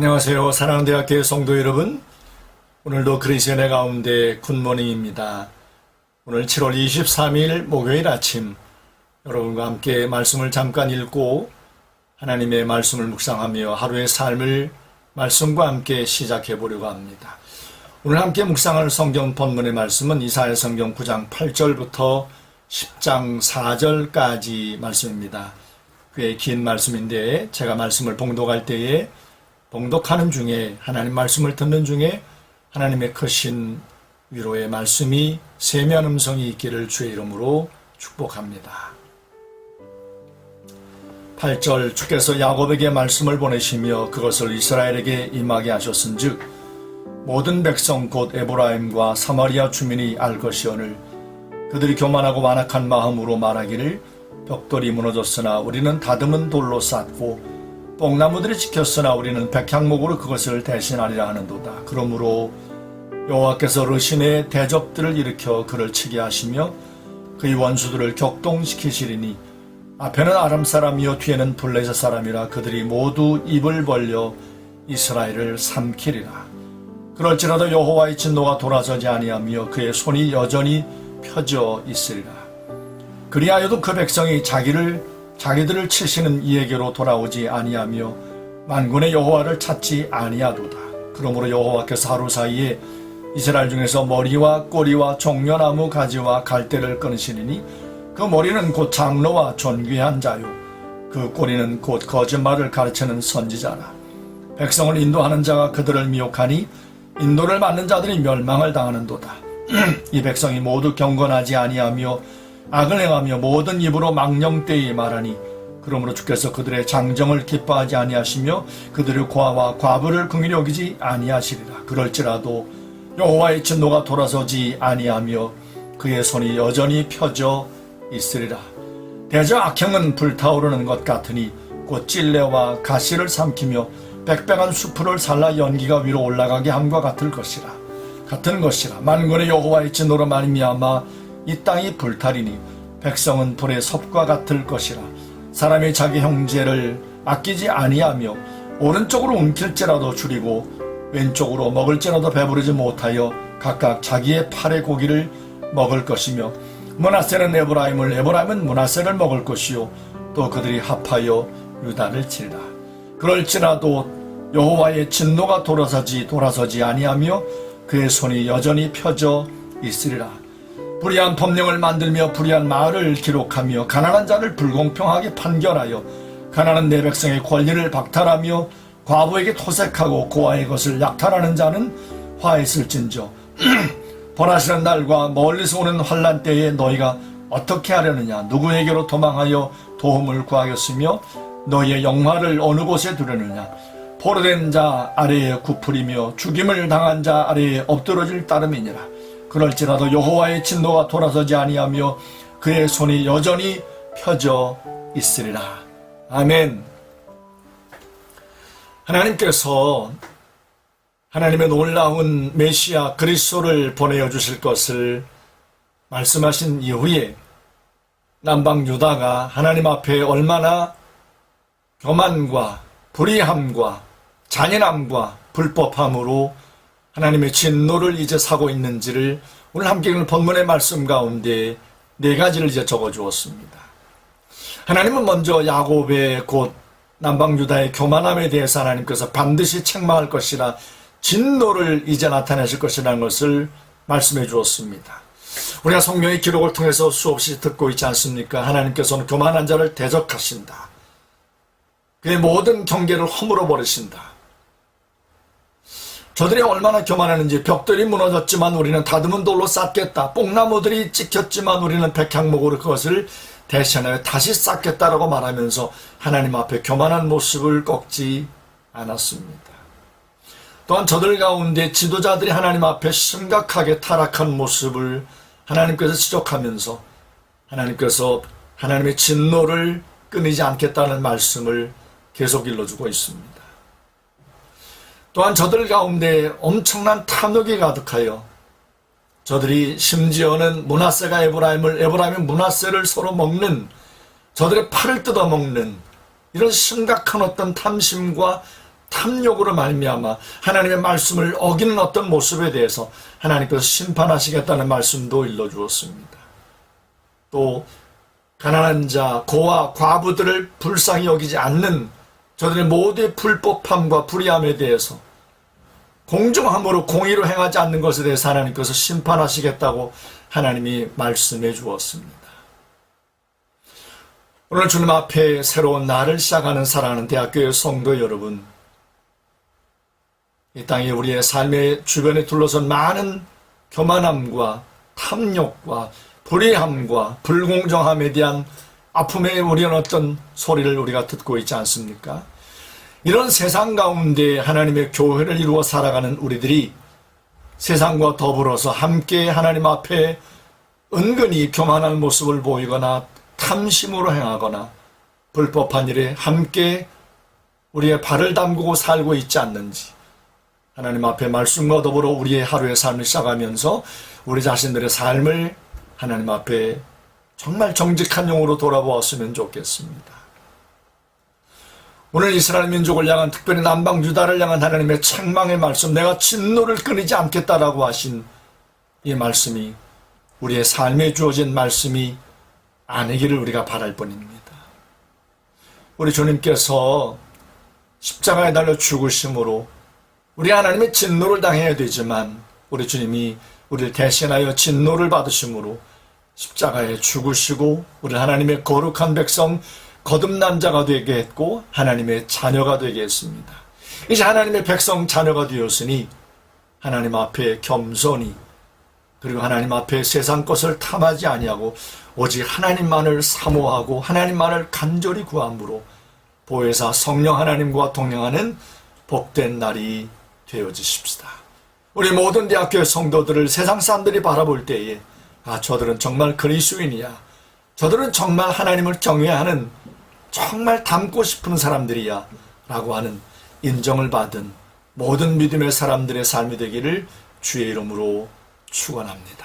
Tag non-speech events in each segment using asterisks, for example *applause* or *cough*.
안녕하세요. 사랑하는 대학교의 성도 여러분. 오늘도 그리스인의 가운데 굿모닝입니다. 오늘 7월 23일 목요일 아침 여러분과 함께 말씀을 잠깐 읽고 하나님의 말씀을 묵상하며 하루의 삶을 말씀과 함께 시작해 보려고 합니다. 오늘 함께 묵상할 성경 본문의 말씀은 이사야 성경 9장 8절부터 10장 4절까지 말씀입니다. 꽤 긴 말씀인데 제가 말씀을 봉독할 때에 봉독하는 중에 하나님 말씀을 듣는 중에 하나님의 크신 위로의 말씀이 세미한 음성이 있기를 주의 이름으로 축복합니다. 8절 주께서 야곱에게 말씀을 보내시며 그것을 이스라엘에게 임하게 하셨은즉 모든 백성 곧 에브라임과 사마리아 주민이 알 것이오늘 그들이 교만하고 완악한 마음으로 말하기를 벽돌이 무너졌으나 우리는 다듬은 돌로 쌓고 뽕나무들이 지켰으나 우리는 백향목으로 그것을 대신하리라 하는도다. 그러므로 여호와께서 르신의 대적들을 일으켜 그를 치게 하시며 그의 원수들을 격동시키시리니 앞에는 아람 사람이요 뒤에는 블레셋 사람이라 그들이 모두 입을 벌려 이스라엘을 삼키리라. 그럴지라도 여호와의 진노가 돌아서지 아니하며 그의 손이 여전히 펴져 있으리라. 그리하여도 그 백성이 자기를 자기들을 치시는 이에게로 돌아오지 아니하며 만군의 여호와를 찾지 아니하도다. 그러므로 여호와께서 하루 사이에 이스라엘 중에서 머리와 꼬리와 종려나무 가지와 갈대를 끊으시리니 그 머리는 곧 장로와 존귀한 자요. 그 꼬리는 곧 거짓말을 가르치는 선지자라. 백성을 인도하는 자가 그들을 미혹하니 인도를 맞는 자들이 멸망을 당하는도다. *clears throat* 이 백성이 모두 경건하지 아니하며 악을 행하며 모든 입으로 망령되이 말하니 그러므로 주께서 그들의 장정을 기뻐하지 아니하시며 그들의 과와 과부를 긍휼히 여기지 아니하시리라. 그럴지라도 여호와의 진노가 돌아서지 아니하며 그의 손이 여전히 펴져 있으리라. 대저 악행은 불타오르는 것 같으니 곧 찔레와 가시를 삼키며 빽빽한 수풀을 살라 연기가 위로 올라가게 함과 같을 것이라. 같은 것이라. 만군의 여호와의 진노로 말미암아 이 땅이 불탈이니 백성은 불의 섭과 같을 것이라. 사람이 자기 형제를 아끼지 아니하며 오른쪽으로 움킬지라도 줄이고 왼쪽으로 먹을지라도 배부르지 못하여 각각 자기의 팔의 고기를 먹을 것이며 문하세는 에브라임을 에브라임은 문하세를 먹을 것이요. 또 그들이 합하여 유다를 치리라. 그럴지라도 여호와의 진노가 돌아서지 돌아서지 아니하며 그의 손이 여전히 펴져 있으리라 불의한 법령을 만들며 불의한 말을 기록하며 가난한 자를 불공평하게 판결하여 가난한 내 백성의 권리를 박탈하며 과부에게 토색하고 고아의 것을 약탈하는 자는 화했을진저. *clears throat* 벌하시는 날과 멀리서 오는 환란 때에 너희가 어떻게 하려느냐? 누구에게로 도망하여 도움을 구하겠으며 너희의 영화를 어느 곳에 두려느냐? 포로된 자 아래에 굽풀이며 죽임을 당한 자 아래에 엎드러질 따름이니라 그럴지라도 여호와의 진노가 돌아서지 아니하며 그의 손이 여전히 펴져 있으리라. 아멘. 하나님께서 하나님의 놀라운 메시아 그리스도를 보내어 주실 것을 말씀하신 이후에 남방 유다가 하나님 앞에 얼마나 교만과 불의함과 잔인함과 불법함으로 하나님의 진노를 이제 사고 있는지를 오늘 함께 읽는 본문의 말씀 가운데 네 가지를 이제 적어 주었습니다. 하나님은 먼저 야곱의 곧 남방 유다의 교만함에 대해서 하나님께서 반드시 책망할 것이라 진노를 이제 나타내실 것이라는 것을 말씀해 주었습니다. 우리가 성경의 기록을 통해서 수없이 듣고 있지 않습니까? 하나님께서는 교만한 자를 대적하신다. 그의 모든 경계를 허물어 버리신다. 저들이 얼마나 교만했는지 벽돌이 무너졌지만 우리는 다듬은 돌로 쌓겠다. 뽕나무들이 찍혔지만 우리는 백향목으로 그것을 대신하여 다시 쌓겠다라고 말하면서 하나님 앞에 교만한 모습을 꺾지 않았습니다. 또한 저들 가운데 지도자들이 하나님 앞에 심각하게 타락한 모습을 하나님께서 지적하면서 하나님께서 하나님의 진노를 끊이지 않겠다는 말씀을 계속 일러주고 있습니다. 또한 저들 가운데 엄청난 탐욕이 가득하여 저들이 심지어는 문하세가 에브라임을 에브라임이 문하세를 서로 먹는 저들의 팔을 뜯어먹는 이런 심각한 어떤 탐심과 탐욕으로 말미암아 하나님의 말씀을 어기는 어떤 모습에 대해서 하나님께서 심판하시겠다는 말씀도 일러주었습니다. 또 가난한 자, 고아, 과부들을 불쌍히 여기지 않는 저들의 모두의 불법함과 불의함에 대해서 공정함으로 공의로 행하지 않는 것에 대해서 하나님께서 심판하시겠다고 하나님이 말씀해 주었습니다. 오늘 주님 앞에 새로운 날을 시작하는 사랑하는 대학교의 성도 여러분, 이 땅에 우리의 삶의 주변에 둘러선 많은 교만함과 탐욕과 불의함과 불공정함에 대한 아픔에 우리는 어떤 소리를 우리가 듣고 있지 않습니까? 이런 세상 가운데 하나님의 교회를 이루어 살아가는 우리들이 세상과 더불어서 함께 하나님 앞에 은근히 교만한 모습을 보이거나 탐심으로 행하거나 불법한 일에 함께 우리의 발을 담그고 살고 있지 않는지 하나님 앞에 말씀과 더불어 우리의 하루의 삶을 시작하면서 우리 자신들의 삶을 하나님 앞에 정말 정직한 용으로 돌아보았으면 좋겠습니다. 오늘 이스라엘 민족을 향한 특별히 남방 유다를 향한 하나님의 책망의 말씀, 내가 진노를 끊이지 않겠다라고 하신 이 말씀이 우리의 삶에 주어진 말씀이 아니기를 우리가 바랄 뿐입니다. 우리 주님께서 십자가에 달려 죽으심으로 우리 하나님의 진노를 당해야 되지만 우리 주님이 우리를 대신하여 진노를 받으심으로 십자가에 죽으시고 우리 하나님의 거룩한 백성 거듭난 자가 되게 했고 하나님의 자녀가 되게 했습니다. 이제 하나님의 백성 자녀가 되었으니 하나님 앞에 겸손히 그리고 하나님 앞에 세상 것을 탐하지 아니하고 오직 하나님만을 사모하고 하나님만을 간절히 구함으로 보혜사 성령 하나님과 동행하는 복된 날이 되어지십시다. 우리 모든 대학교의 성도들을 세상 사람들이 바라볼 때에 아 저들은 정말 그리스도인이야. 저들은 정말 하나님을 경외하는 정말 닮고 싶은 사람들이야. 라고 하는 인정을 받은 모든 믿음의 사람들의 삶이 되기를 주의 이름으로 축원합니다.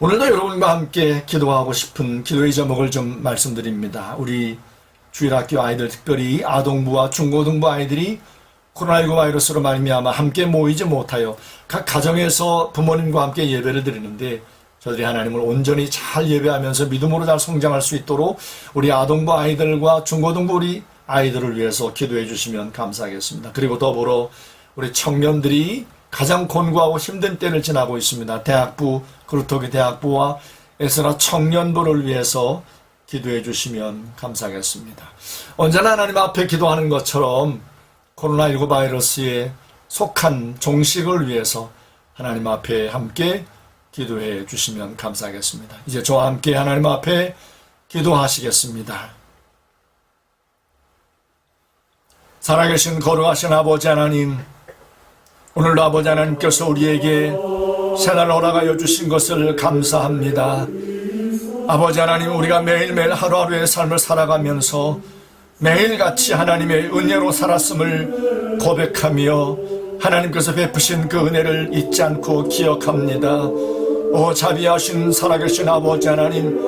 오늘도 여러분과 함께 기도하고 싶은 기도의 제목을 좀 말씀드립니다. 우리 주일학교 아이들 특별히 아동부와 중고등부 아이들이 코로나19 바이러스로 말미암아 함께 모이지 못하여 각 가정에서 부모님과 함께 예배를 드리는데 저들이 하나님을 온전히 잘 예배하면서 믿음으로 잘 성장할 수 있도록 우리 아동부 아이들과 중고등부 우리 아이들을 위해서 기도해 주시면 감사하겠습니다. 그리고 더불어 우리 청년들이 가장 곤고하고 힘든 때를 지나고 있습니다. 대학부, 그루터기 대학부와 에스라 청년부를 위해서 기도해 주시면 감사하겠습니다. 언제나 하나님 앞에 기도하는 것처럼 코로나19 바이러스에 속한 종식을 위해서 하나님 앞에 함께 기도해 주시면 감사하겠습니다. 이제 저와 함께 하나님 앞에 기도하시겠습니다. 살아계신 거룩하신 아버지 하나님, 오늘도 아버지 하나님께서 우리에게 새날 허락하여 주신 것을 감사합니다. 아버지 하나님, 우리가 매일매일 하루하루의 삶을 살아가면서 매일같이 하나님의 은혜로 살았음을 고백하며 하나님께서 베푸신 그 은혜를 잊지 않고 기억합니다. 오 자비하신 살아계신 아버지 하나님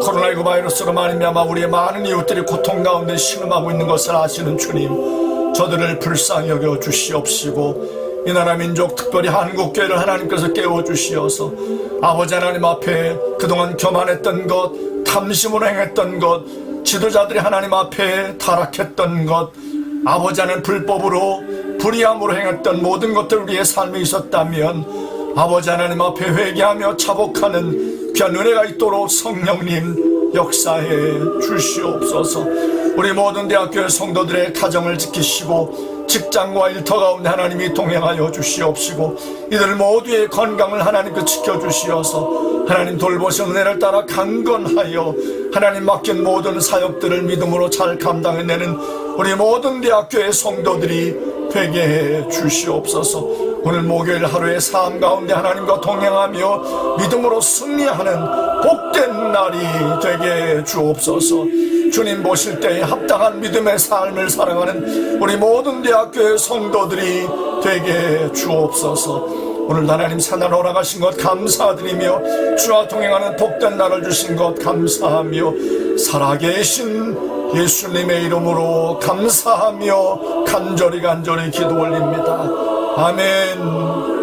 코로나19 바이러스로 말미암아 우리의 많은 이웃들이 고통 가운데 신음하고 있는 것을 아시는 주님 저들을 불쌍히 여겨 주시옵시고 이 나라 민족 특별히 한국교회를 하나님께서 깨워 주시어서 아버지 하나님 앞에 그동안 교만했던 것 탐심으로 행했던 것 지도자들이 하나님 앞에 타락했던 것 아버지 하나님 불법으로 불의함으로 행했던 모든 것들 우리의 삶에 있었다면 아버지 하나님 앞에 회개하며 차복하는 귀한 은혜가 있도록 성령님 역사해 주시옵소서. 우리 모든 대학교의 성도들의 가정을 지키시고 직장과 일터 가운데 하나님이 동행하여 주시옵시고 이들 모두의 건강을 하나님께 지켜주시어서 하나님 돌보신 은혜를 따라 강건하여 하나님 맡긴 모든 사역들을 믿음으로 잘 감당해내는 우리 모든 대학교의 성도들이 되게 해 주시옵소서 오늘 목요일 하루의 삶 가운데 하나님과 동행하며 믿음으로 승리하는 복된 날이 되게 해 주옵소서 주님 보실 때에 합당한 믿음의 삶을 살아가는 우리 모든 대학교의 성도들이 되게 해 주옵소서 오늘 하나님 산을 허락하신 것 감사드리며 주와 동행하는 복된 날을 주신 것 감사하며 살아계신 예수님의 이름으로 감사하며 간절히 간절히 기도 올립니다. 아멘.